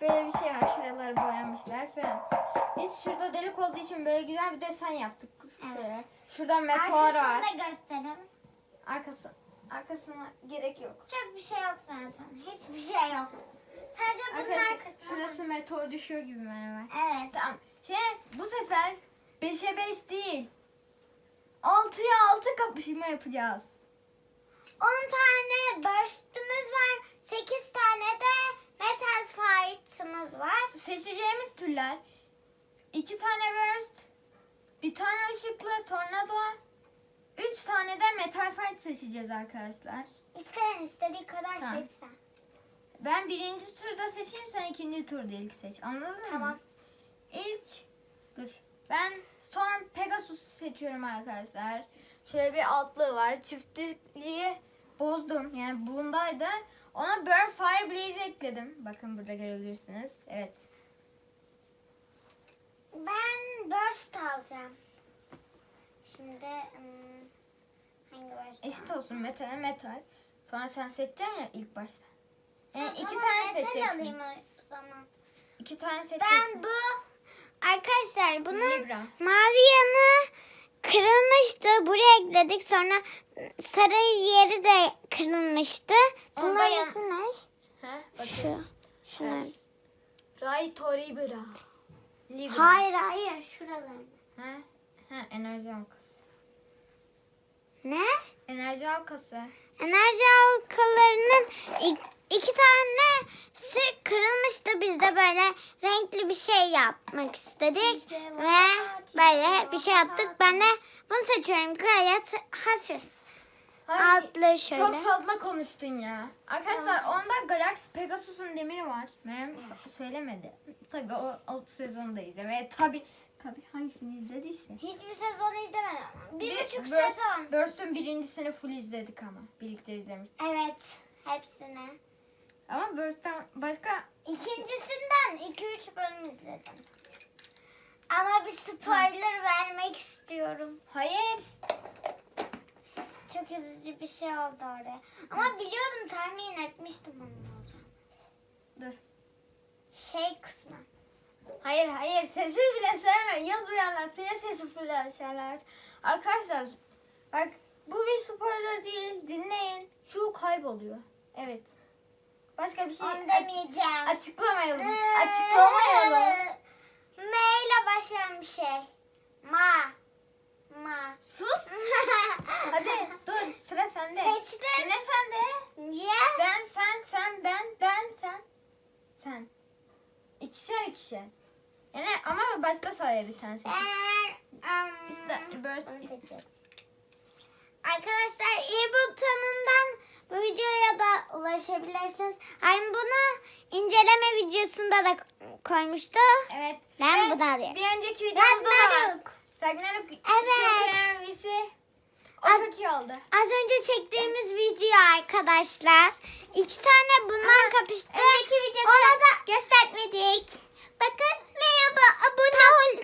Böyle bir şey var. Şuraları boyamışlar falan. Biz şurada delik olduğu için böyle güzel bir desen yaptık. Şöyle. Evet. Şurada meteor var. Arkasını da gösterelim. Arkası. Arkasına gerek yok. Çok bir şey yok zaten. Hiçbir şey yok. Sadece bunun Arkadaşlar arkasına. şurası meteor düşüyor gibi merhaba. Evet. Tamam. Şey bu sefer 5'e 5 değil. 6'ya 6 kapışma yapacağız. 10 tane burst'ümüz var. 8 tane de metal fight'ımız var. Seçeceğimiz türler 2 tane burst, bir tane ışıklı tornado, 3 tane de metal fight seçeceğiz arkadaşlar. İsteyen istediği kadar Tamam. seçsen. Ben birinci turda seçeyim sen ikinci turda ilk seç. Anladın Tamam. mı? İlk dur. Ben Storm Pegasus seçiyorum arkadaşlar. Şöyle bir altlığı var. Çiftliği bozdum. Yani bundaydı. Ona Burn Fire Blaze ekledim. Bakın burada görebilirsiniz. Evet. Ben burst alacağım. Şimdi ım, hangi burst? Eşit olsun metale metal. Sonra sen seçeceksin ya ilk başta. Yani Ha, iki tamam, tane metal seçeceksin. alayım o zaman. İki tane seçeceksin. Ben bu arkadaşlar bunun Libra. mavi yanı kırılmıştı. Buraya ekledik. Sonra sarı yeri de kırılmıştı. Yan- ismi ne? He? Şu. Şunlar. Ray Toribra. Libra. Hayır hayır şuralarında. Ha? Ha, enerji halkası. Ne? Enerji halkası. Enerji halkalarının ik- iki tanesi kırılmıştı. Biz de böyle renkli bir şey yapmak istedik. Çiçeğe Ve bak, böyle çiçeğe bir şey yaptık. Ben de bunu seçiyorum. Gayet hafif. Ay, Altlı şöyle. Çok fazla konuştun ya. Arkadaşlar onda Galax Pegasus'un demiri var. Meğer söylemedi. Tabii o 6 sezondayız ve tabii tabii hangisini izlediyse. Hiçbir sezon izlemedim. Bir, buçuk Burst- sezon. Burst'un birincisini full izledik ama. Birlikte izlemiştik. Evet. Hepsini. Ama Burst'tan başka İkincisinden 2-3 bölüm izledim. Ama bir spoiler vermek istiyorum. hayır. Çok üzücü bir şey oldu oraya. Ama biliyordum tahmin etmiştim onun olacağını. Dur. Şey kısmı. Hayır hayır sesi bile söyleme. Ya duyarlarsa ya sesi full açarlar. Arkadaşlar bak bu bir spoiler değil. Dinleyin. Şu kayboluyor. Evet. Başka bir şey Onu demeyeceğim. açıklamayalım. Açıklamayalım. M ile başlayan bir şey. Ma. Ma. Sus. Hadi dur sıra sende. Seçtim. Yine sende. Niye? Ben sen sen ben ben sen. Sen. İkişer ikişer. Yani ama başta sıraya bir tane seç. Ben um, İşte burst. onu seçiyorum. Arkadaşlar i butonundan bu videoya da ulaşabilirsiniz. Hem bunu inceleme videosunda da koymuştu. Evet. Ben Ve bunu alıyorum. Bir önceki videomuzda da var. Ragnarok. Ragnarok. Evet. Kremvisi. O Az- çok iyi oldu. Az önce çektiğimiz video arkadaşlar. İki tane bundan kapıştı. Ona da göstermedik. Bakın merhaba abone ol.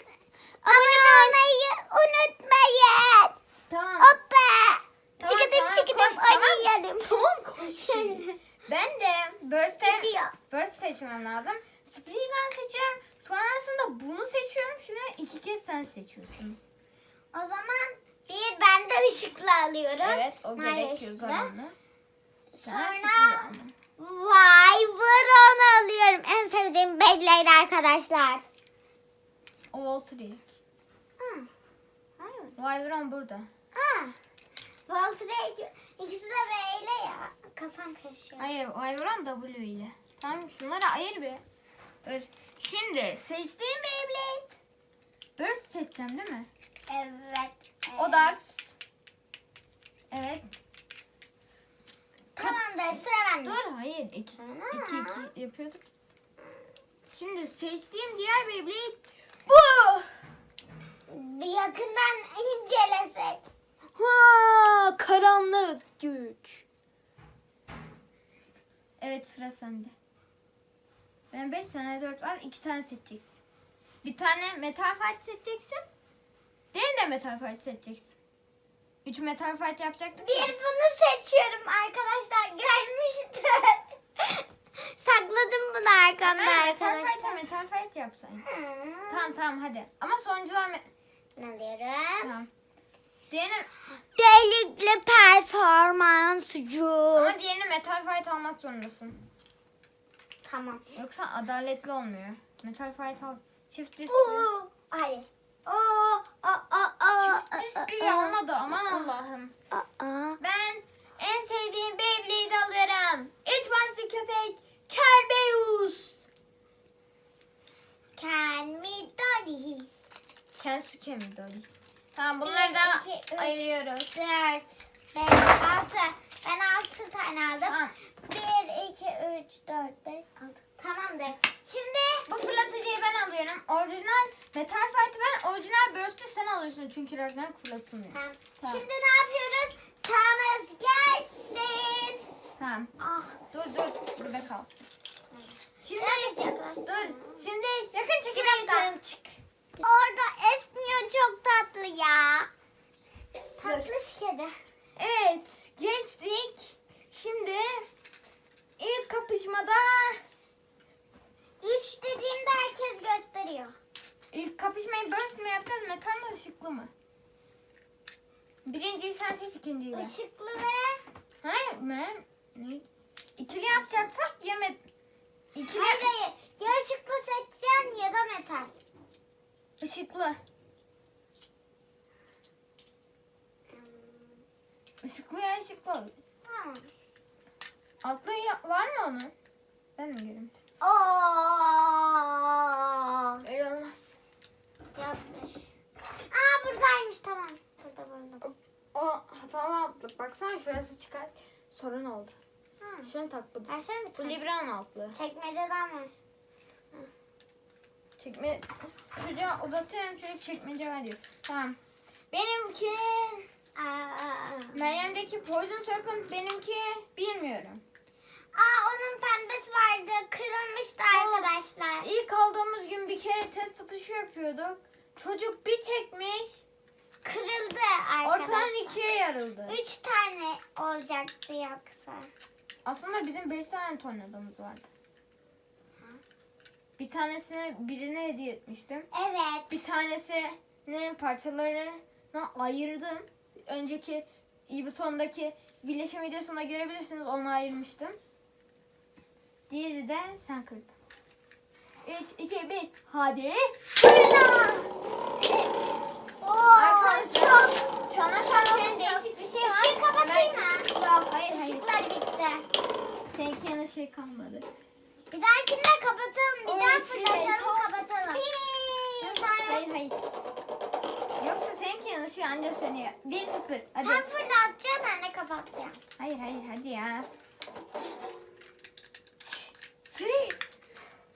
Abone olmayı unutmayın. Tamam. Hoppa. Tamam, çıkıdım tamam, çıkıdım koy, tamam. oynayalım. Tamam konuş. ben de Burst'e. Burst seçmem lazım. Spray'den seçiyorum. Sonrasında bunu seçiyorum. Şimdi iki kez sen seçiyorsun. O zaman bir ben de ışıklı alıyorum. Evet o Mavi gerekiyor ışıklı. zamanla. Sonra Wyvern alıyorum. En sevdiğim Beyblade arkadaşlar. Hı. Hayır. Wyvern burada. Ha. Voltrek ikisi de B ile ya. Kafam karışıyor. Hayır Wyvern W ile. Tamam şunları ayır bir. Dur. Şimdi seçtiğim Beyblade. Burst seçeceğim değil mi? Evet. O da Evet. Tamamdır sıra bende. Dur hayır. İki, iki, iki yapıyorduk. Şimdi seçtiğim diğer Beyblade bu. Bir yakından incelesek. Ha, karanlık güç. Evet sıra sende. Ben 5 tane 4 var. 2 tane seçeceksin. Bir tane metal fight seçeceksin. Diğerini de metal fight seçeceksin. 3 metal fight yapacaktık. ya. Bir bunu seçiyorum arkadaşlar. Görmüştür. Sakladım bunu arkamda metal arkadaşlar. fight'e metal fight yapsaydın. Tamam tamam hadi. Ama sonuncular me- Ne diyorum? Tamam. Diğerini, Delikli performanscı. ama diğerini metal fight almak zorundasın. Tamam. Yoksa adaletli olmuyor. Metal fight al. Çift diskli. Oo, Hayır. Oo, aa, aa, aa, Çift diskli aa, olmadı aman Allah'ım. Ben en sevdiğim Beyblade'i alıyorum. Üç başlı köpek Kerbeus. Ken Midori. Kensuke mi Dolly? Tamam bunları da Bir, iki, üç. ayırıyoruz. Dört, beş, altı. Ben altı tane aldım. Tamam. Bir, iki, üç, dört, beş, altı. Tamamdır. Şimdi Bu fırlatıcıyı ben alıyorum. Orijinal Metal Fight'ı ben, orijinal Burst'ü sen alıyorsun çünkü Ragnarok fırlatılmıyor. Tamam. Tamam. Şimdi ne yapıyoruz? Sağımız gelsin. Tamam. Ah. Dur dur burada kalsın. Şimdi yaklaş. Dur. Şimdi yakın çekim yapacağım. Çık. Orada esniyor çok tatlı ya. Tatlış kedi. Evet geçtik. Şimdi ilk kapışmada Üç dediğimde herkes gösteriyor. ilk kapışmayı burst mu yapacağız metal mi ışıklı mı? Birinciyi sen seç ikinciyi ben. Işıklı ve... Hayır ben ne? İkili yapacaksak yemet. İkili Hayır hayır. Ya ışıklı seçeceksin ya da metal. Işıklı. Işıklı ya ışıklı olur. Tamam. Altlı ya- var mı onun? Ben mi göreyim? Öyle olmaz. Yapmış. Aa buradaymış tamam. Burada burada. O hatalı altlık. Baksana şurası çıkar. Sorun oldu. Hı. Şunu tak bu. Versene bir Bu tane. Libra'nın altlığı. Çekmeceden ver. Çekme. Çocuğa uzatıyorum çocuk çekmece var diyor. Tamam. Benimki Aa. Meryem'deki Poison Serpent benimki bilmiyorum. Aa onun pembesi vardı. Kırılmıştı arkadaşlar. İlk aldığımız gün bir kere test atışı yapıyorduk. Çocuk bir çekmiş. Kırıldı Ortadan arkadaşlar. ikiye yarıldı. Üç tane olacaktı yoksa. Aslında bizim beş tane tornadomuz vardı. Bir tanesini birine hediye etmiştim. Evet. Bir tanesinin parçalarını ayırdım. Önceki iyi butondaki birleşim videosunda görebilirsiniz. Onu ayırmıştım. Diğeri de sen kırdın. 3, 2, 1. Hadi. Arkadaşlar sana şarkının değişik bir şey var. Işığı kapatayım mı? Yok hayır hayır. Işıklar bitti. Seninki yanı şey kalmadı. Bir dahakinde kapatalım. Bir daha Evet, fırlatalım kapatalım. Sen, Hayır hayır. Yoksa seninki yanışı anca seni. 1-0. Hadi. sen fırlatacaksın ben de kapatacağım. Hayır hayır hadi ya. Three,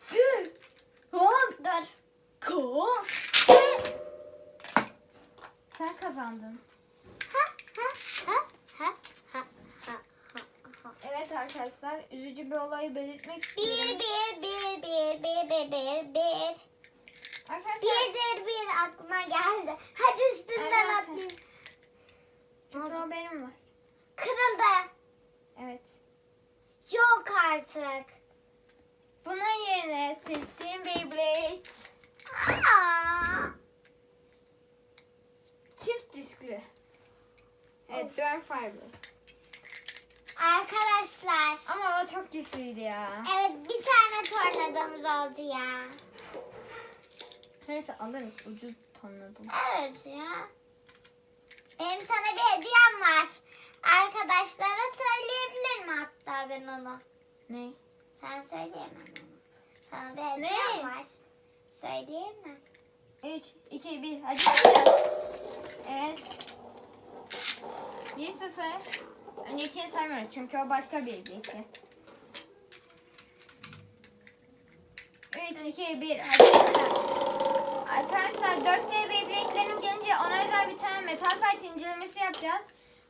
two, one, Dur. go. Sen kazandın. Ha, ha, ha, ha, ha, ha. Evet arkadaşlar üzücü bir olayı belirtmek Bir, istiyorum. bir, bir, bir, bir, bir, bir, bir. Arkadaşlar Birdir bir aklıma geldi. Hadi üstünden Arkadaşlar. atlayayım. kötü haberim var. Kırıldı. Evet. Yok artık. Bunun yerine seçtiğim Beyblade Aa. çift diskli. Evet Burn Fiber. Arkadaşlar. Ama o çok güçlüydü ya. Evet bir tane tornadomuz oldu ya. Neyse alırız ucuz tonladım. Evet ya. Benim sana bir hediyem var. Arkadaşlara söyleyebilirim hatta ben onu. Ne? Sen söyleyemem onu. Sana bir hediyem Ne? var. Söyleyemem. 3, 2, 1 hadi. Evet. 1-0. Öncekini saymıyoruz çünkü o başka bir bilgi. 3, 3, 2, 1. Hadi bakalım. Arkadaşlar 4D Beyblade'lerim gelince ona özel bir tane metal fight incelemesi yapacağız.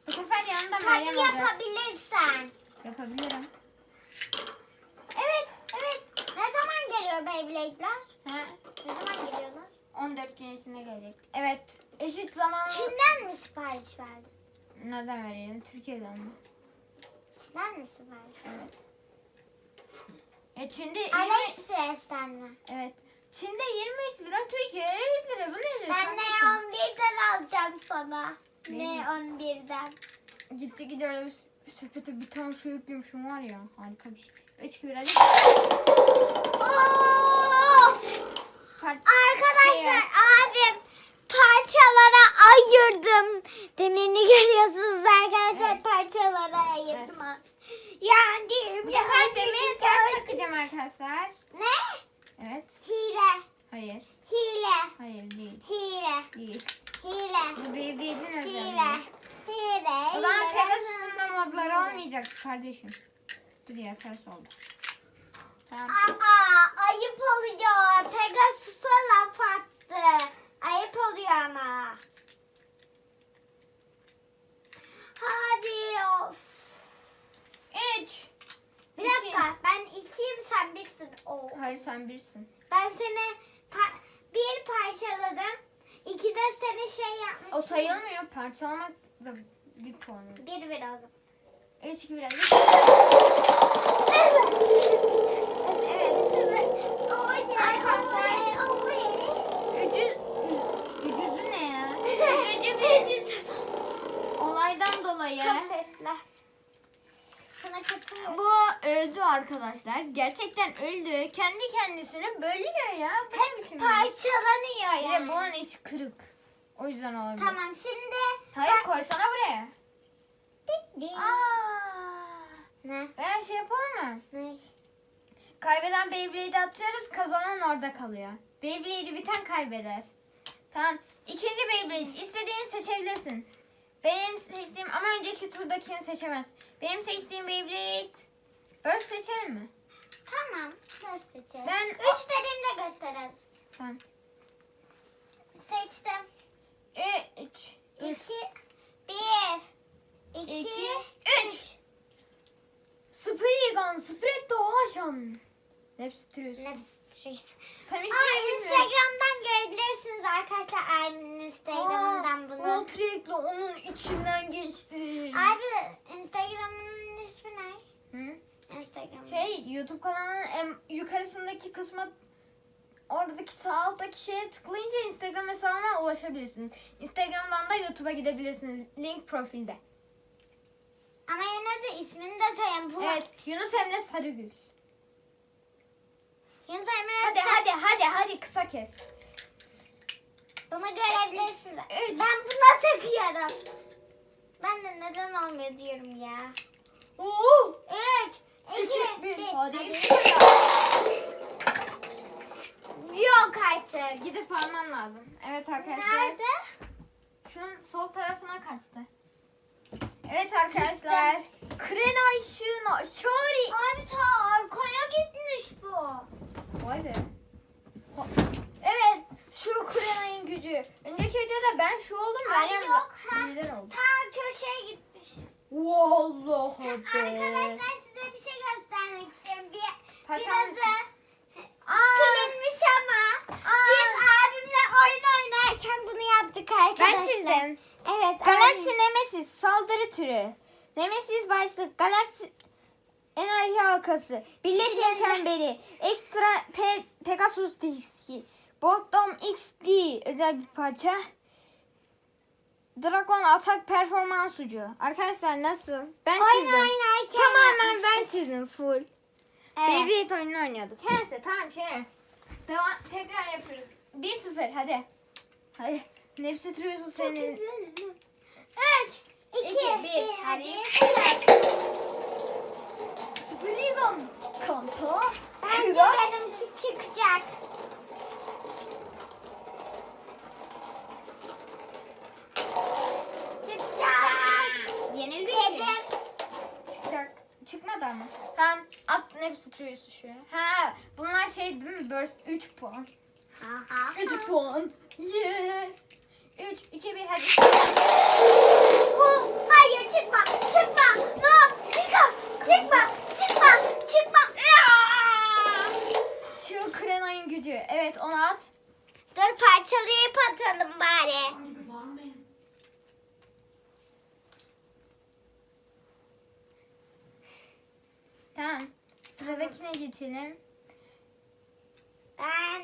Bu sefer yanında Tabii Meryem olacak. yapabilirsen. Yapabilirim. Evet, evet. Ne zaman geliyor Beyblade'ler? He? Ne zaman geliyorlar? 14 gün içinde gelecek. Evet. Eşit zamanlı. Çin'den mi sipariş verdin? Nereden verelim? Türkiye'den mi? Çin'den mi sipariş? Evet. E Çin'de 20... AliExpress'ten mi? Evet. Çin'de 23 lira, Türkiye'de 100 lira. Bu nedir? Ben ne kardeşim? 11'den alacağım sana. Ne 11'den? Gitti gidiyor sepete bir tane şey yüklemişim var ya. Harika bir şey. 3 2 1 hadi. Arkadaşlar Şey- abim parçalara ayırdım. Demini görüyorsunuz arkadaşlar Evet. parçalara ayırdım. Yani Bu sefer demeye ters takacağım arkadaşlar. Ne? Evet. Hile. Hayır. Hile. Hayır değil. Hile. Değil. Hile. Bu Beyblade'in Hile. özelliği. Hile. Hile. Pegasus'un da modları olmayacak kardeşim. Dur ya ters oldu. Tamam. Aa, ayıp oluyor. Pegasus'a laf attı. Ayıp oluyor ama. Hadi of. 3. Bir dakika ben ikiyim sen birsin. Oo. Hayır sen birsin. Ben seni pa- bir parçaladım. İki de seni şey yapmıştım. O sayılmıyor. Parçalamak da bir puan. Bir bir o zaman. 3 2 1 hadi. Evet. Evet. Arkadaşlar. oy. Ücüz, ücüzü ne ya? Üzücü bir olaydan dolayı. Çok sesli. Sana katılıyorum. Bu öldü arkadaşlar. Gerçekten öldü. Kendi kendisini bölüyor ya. Bu ne biçim ya? Parçalanıyor Bir de yani. bunun içi kırık. O yüzden olabilir. Tamam şimdi. Hayır koysana buraya. Aa. Ne? Veya şey yapalım mı? Ne? Kaybeden Beyblade'i atıyoruz. Kazanan orada kalıyor. Beyblade'i biten kaybeder. Tamam. İkinci Beyblade. istediğini seçebilirsin. Benim seçtiğim ama önceki turdakini seçemez. Benim seçtiğim Beyblade. Burst seçelim mi? Tamam. Gösterelim. Ben- Üç dediğimde gösterelim. Tamam. Seçtim. Üç. İki. Bir. İki. İki. Üç. Spraygun. Spretto. Aşan. Nepstrus. Nepstrus. Tam Aa, ismini bilmiyorum. Instagram'dan görebilirsiniz arkadaşlar Aylin'in Instagram'dan bunu. Voltrek'le onun içinden geçti. Abi Instagram'ın ismi ne? Hı? Instagram. Şey YouTube kanalının en yukarısındaki kısma oradaki sağ alttaki şeye tıklayınca Instagram hesabıma ulaşabilirsiniz. Instagram'dan da YouTube'a gidebilirsiniz. Link profilde. Ama yine de ismini de söyleyeyim. Bu Evet Yunus Emre Sarıgül. Yunus Emre Hadi hadi hadi hadi kısa kes. Bunu görebilirsiniz. Ben buna takıyorum. Ben de neden olmuyor diyorum ya. Oo! Üç, iki, bir, hadi. Yok artık. Gidip alman lazım. Evet arkadaşlar. Nerede? Şunun sol tarafına kaçtı. Evet arkadaşlar. Krenay Şına Şori. Abi ta arkaya gitmiş bu. Vay be. Evet. Şu Krenay'ın gücü. Önceki videoda ben şu oldum. Abi Meryem yok, ha. lider oldu. Ta köşeye gitmiş. Vallahi be. Arkadaşlar size bir şey göstermek istiyorum. Bir, Paten- birazı silinmiş ama Aa. biz abimle oyun oynarken bunu yaptık arkadaşlar. Ben çizdim. Evet. Galaxy abim- Nemesis saldırı türü. Nemesis başlık Galaxy enerji halkası. Birleşim çemberi. Ekstra Pe Pegasus diski. Bottom XD özel bir parça. Dragon atak performans ucu. Arkadaşlar nasıl? Ben Oyun çizdim. oynarken Tamamen ben yapmıştık. çizdim full. Evet. Beyblade oyunu oynuyorduk. Neyse tamam şey. Devam tekrar yapıyoruz. 1-0 hadi. Hadi. Nefsi Truyusu senin. güzel. Üç, iki, İki, bir, bir, hadi. hadi. Spraygun. Kanta. Ben de Kıraç. dedim ki çıkacak. Çıkacak. Yenildi. Dedim. Çıkacak. Çıkmadı ama. Tamam. At hepsi türüyorsun şuraya. Ha bunlar şey değil mi? Burst 3 puan. Aha. 3 puan. Yeah. 3, 2, 1 hadi. Oh, hayır çıkma çıkma. No çıkma çıkma çıkma çıkma. Aa! Şu Krenay'ın gücü. Evet onu at. Dur parçalayıp atalım bari. Tamam. Geçelim. Ben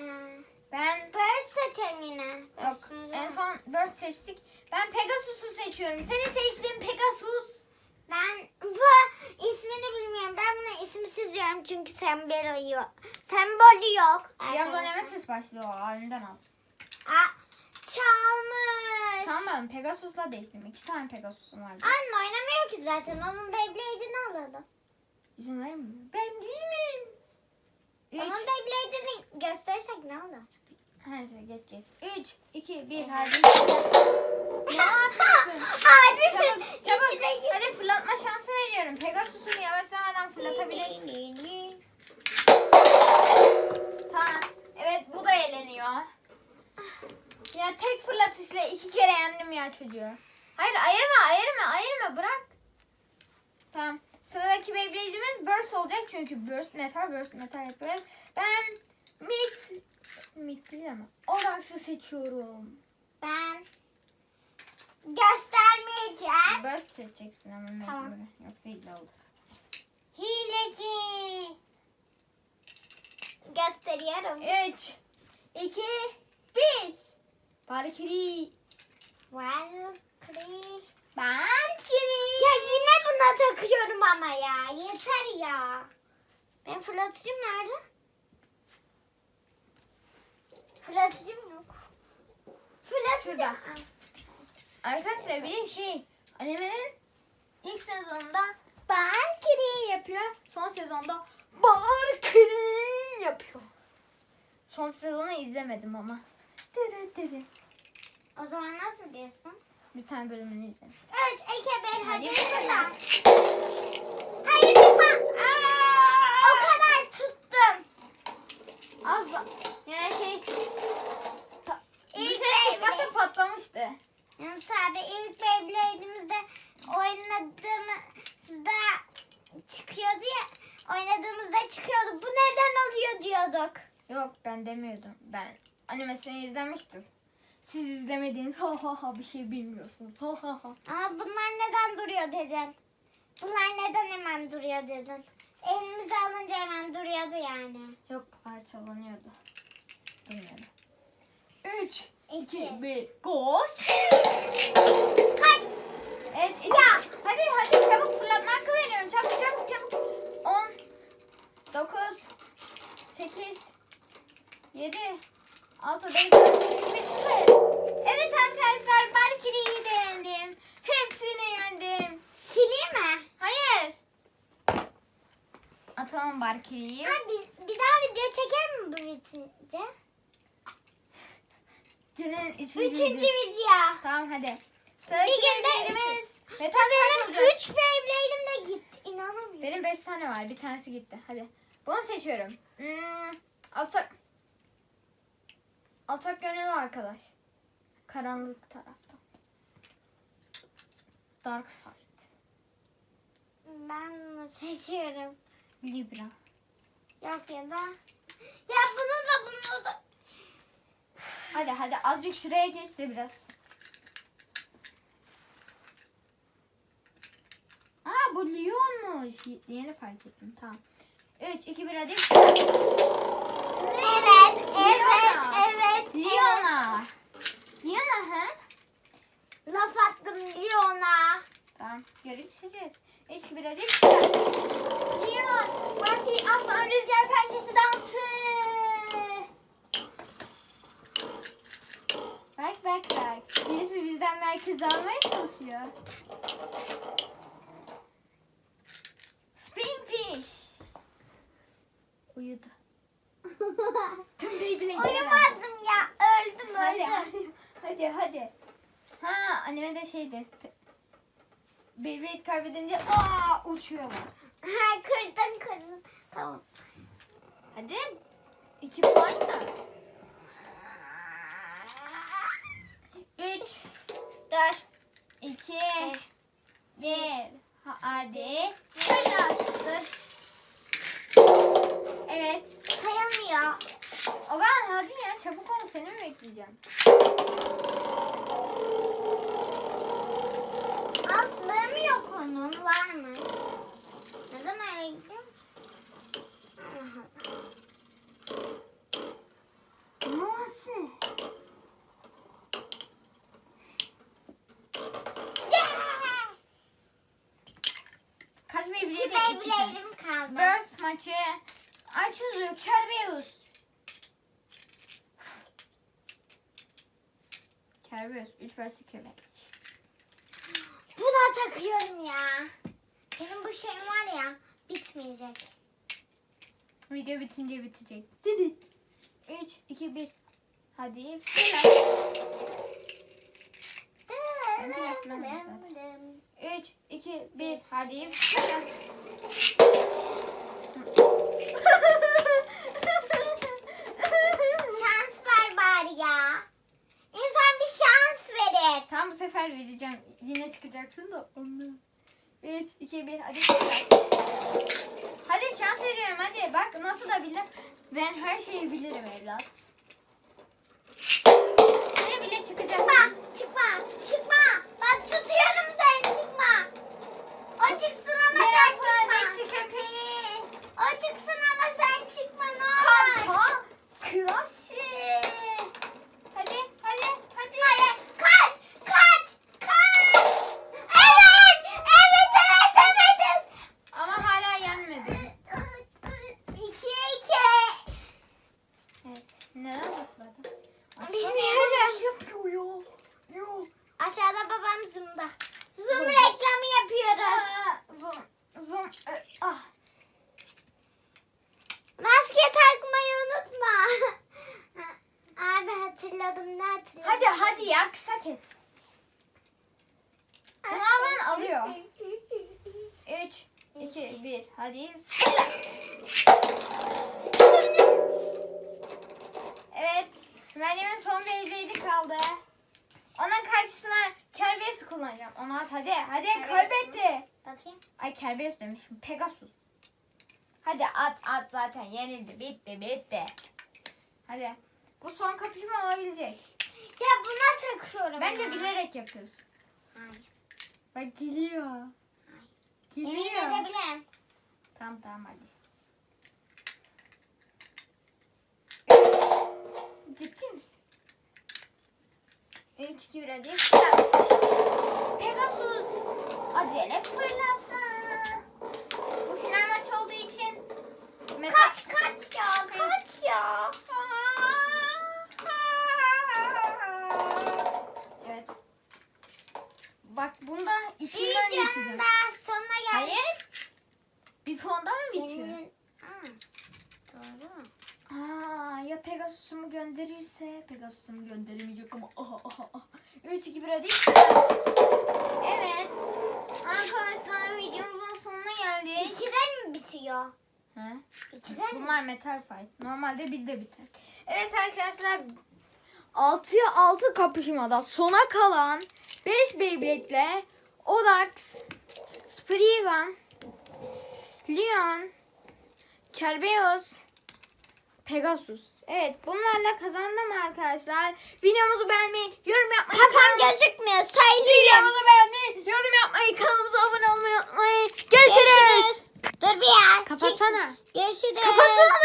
ıı, Ben böyle seçelim yine. yok. En son 4 seçtik. Ben Pegasus'u seçiyorum. Senin seçtiğin Pegasus. Ben bu ismini bilmiyorum. Ben buna isimsiz diyorum çünkü sembolü yok. Sembolü yok. Yandan. Nemesis başlıyor. O abimden al. Aa, çalmış. Tamam Pegasus'la değiştim. İki tane Pegasus'um vardı. Anne oynamıyor ki zaten. Onun Beyblade'ini alalım. İzin verir mi? Ben değil miyim? Onun 3. Beyblade'ini gösterirsek ne olur? Neyse geç geç. 3, 2, 1 hadi. ne yapıyorsun? Abi Çabuk fır- çabuk. Hadi fırlatma şansı veriyorum. Pegasus'u yavaşlamadan fırlatabilir. Tamam. Evet bu da eğleniyor. Ya tek fırlatışla iki kere yendim ya çocuğu. Hayır ayırma ayırma ayırma bırak. Tamam. Sıradaki Beyblade'imiz Burst olacak çünkü Burst Metal Burst Metal yapıyoruz. Ben Mid Mid değil ama Orax'ı seçiyorum. Ben göstermeyeceğim. Burst seçeceksin ama. Tamam. Yoksa hile olur. Hileci. Gösteriyorum. 3 2 1 Barkiri Valkyrie. Barkiri Ya yine buna takıyorum ama ya. Yeter ya. Ben fırlatıcım nerede? Fırlatıcım yok. Fırlatıcım. Şurada. Arkadaşlar bir şey animenin ilk sezonunda Barkiri yapıyor. Son sezonda Barkiri yapıyor. Son sezonu izlemedim ama. Dere dere. O zaman nasıl diyorsun? Bir tane bölümünü izlemiştim. 3, 2, 1 hadi Hadi. Hayır çıkma. O kadar tuttum. Az da yani şey pa- İlk bir çıkmasa patlamıştı. Yunus abi ilk Beyblade'imizde oynadığımızda çıkıyordu ya. Oynadığımızda çıkıyordu. Bu neden oluyor diyorduk. Yok ben demiyordum. Ben animesini izlemiştim. Siz izlemediğiniz ha ha ha bir şey bilmiyorsunuz. Ha ha ha. Ama bunlar neden duruyor dedin. Bunlar neden hemen duruyor dedin. Elimize alınca hemen duruyordu yani. Yok parçalanıyordu. Bilmiyorum. 3, İki. 2, 1, ghost. Hadi. Evet, iki. Hadi hadi çabuk fırlatma hakkı veriyorum. Çabuk çabuk çabuk. 10, 9, 8, 7, 6, 5, 4, 3, 2, 1, 0. Evet arkadaşlar Valkyrie'yi de yendim. Hepsini yendim. Sileyim mi? Hayır. Atalım Valkyrie'yi. Ha, bir, daha video çeker mi bu bitince? Günün üçüncü, Üçüncü video. Tamam hadi. Sıradaki Bir günde Beyblade'imiz. Metal Benim Benim olacak. üç Beyblade'im de gitti. İnanamıyorum. Benim 5 tane var. Bir tanesi gitti. Hadi. Bunu seçiyorum. Hmm, alçak. Alçak gönüllü arkadaş. Karanlık tarafta. Dark side. Ben seçiyorum. Libra. Yok ya da. Ya bunu da bunu da. Hadi hadi azıcık şuraya geç de biraz. Aa bu Leon'muş. Yeni fark ettim. Tamam. 3, 2, 1 hadi. Evet, evet, evet. Leona. Leona ha? Laf attım Leon'a. Tamam. Görüşeceğiz. 3, 2, 1 hadi. Vasi Aslan Rüzgar Pençesi dansı. Bak bak bak. Birisi bizden merkez almaya çalışıyor. Spin fish. Uyudu. Tüm Beyblade'leri aldı. Uyumadım ya. Öldüm Hadi öldüm. hadi hadi hadi. Ha animede şeydi. Beyblade kaybedince aa uçuyorlar. Ha, kırdın kırdın. Tamam. Hadi. İki puan da. Üç, dört, iki, bir. Hadi. Fırlat. Dur. Evet. Sayamıyor. O zaman hadi ya çabuk ol seni mi bekleyeceğim? Altlığı mı yok onun? Var mı? Neden öyle gidiyor? Allah Allah. Nasıl? Yeah! Kaç İki Beyblade'e Beyblade'im kaldı. Burst maçı. Aç yüzü Kerbeus. Kerbeus 3 başlı köpek. Buna takıyorum ya. Benim bu şeyim var ya bitmeyecek. Video bitince bitecek. Dedi. 3, 2, 1. Hadi fırlat. 3, 2, 1. Hadi fırlat. Şans ver bari ya. İnsan bir şans verir. Tamam bu sefer vereceğim. Yine çıkacaksın da onu. 3, 2, 1. Hadi fırlat. Hadi şans veriyorum hadi. Bak nasıl da bilir. Ben her şeyi bilirim evlat. Ne bile çıkacak. Çıkma, çıkma, çıkma. Bak tutuyorum seni çıkma. O çıksın ama sen Merak çıkma. bekçi köpeği. O çıksın ama sen çıkma ne olur. Kanka. Kraşı. Hadi hadi hadi. Hayır, kaç, kaç, kaç. Evet, evet, evet, evet. evet. Ama hala yenmedi. İkiye iki. Evet. Neden zıpladın? Bilmiyorum. yapıyor. Yok. Aşağıda babam zoom'da. Zoom reklamı yapıyoruz. Zoom. Zoom. Ö, Ah. Maske takmayı unutma. Abi hatırladım ne hatırladım. Hadi hadi ya kısa kes. Bunu alan alıyor. 3, 2, 1. Hadi. Evet. Meryem'in son Beyblade'i kaldı. Onun karşısına Kerbeus kullanacağım. Onu at hadi. Hadi Kerbeus kaybetti. Bakayım. Ay Demişim. Pegasus. Hadi at at zaten yenildi. Bitti bitti. Hadi. Bu son kapışma olabilecek. Ya buna takıyorum. Bence ya. bilerek yapıyoruz. Hayır. Bak geliyor. Emin Geliyor. edebilirim. Tamam tamam hadi. Ciddi misin? 3, 2, 1 hadi. Fırlat. Pegasus. Acele fırlatma. Bu final maç olduğu için Meta- Kaç kaç ya kaç ya. Evet. Bak bunda işinden Videonun geçeceğim. da sonuna geldik. Hayır. Bir puanda mı bitiyor? Benim- Aa, Doğru. Aa, ya Pegasus'umu gönderirse Pegasus'umu gönderemeyecek ama aha aha aha. 3 2 1 hadi. Evet. Arkadaşlar videomuzun sonuna geldik. İkide mi bitiyor? He? Bunlar metal fight. Normalde birde biter. Evet arkadaşlar 6'ya 6 kapışmada sona kalan 5 Beyblade'le Odax, Spriggan, Leon, Kerbeus, Pegasus. Evet bunlarla kazandım arkadaşlar. Videomuzu beğenmeyi, yorum yapmayı, Kafam kanalımıza- gözükmüyor. Söyleyeyim. videomuzu beğenmeyi, yorum yapmayı, kanalımıza abone olmayı unutmayın. Görüşürüz. Dur bir ya. Kapatsana. Görüşürüz. Kapatsana.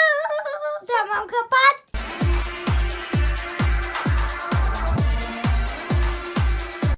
Tamam kapat.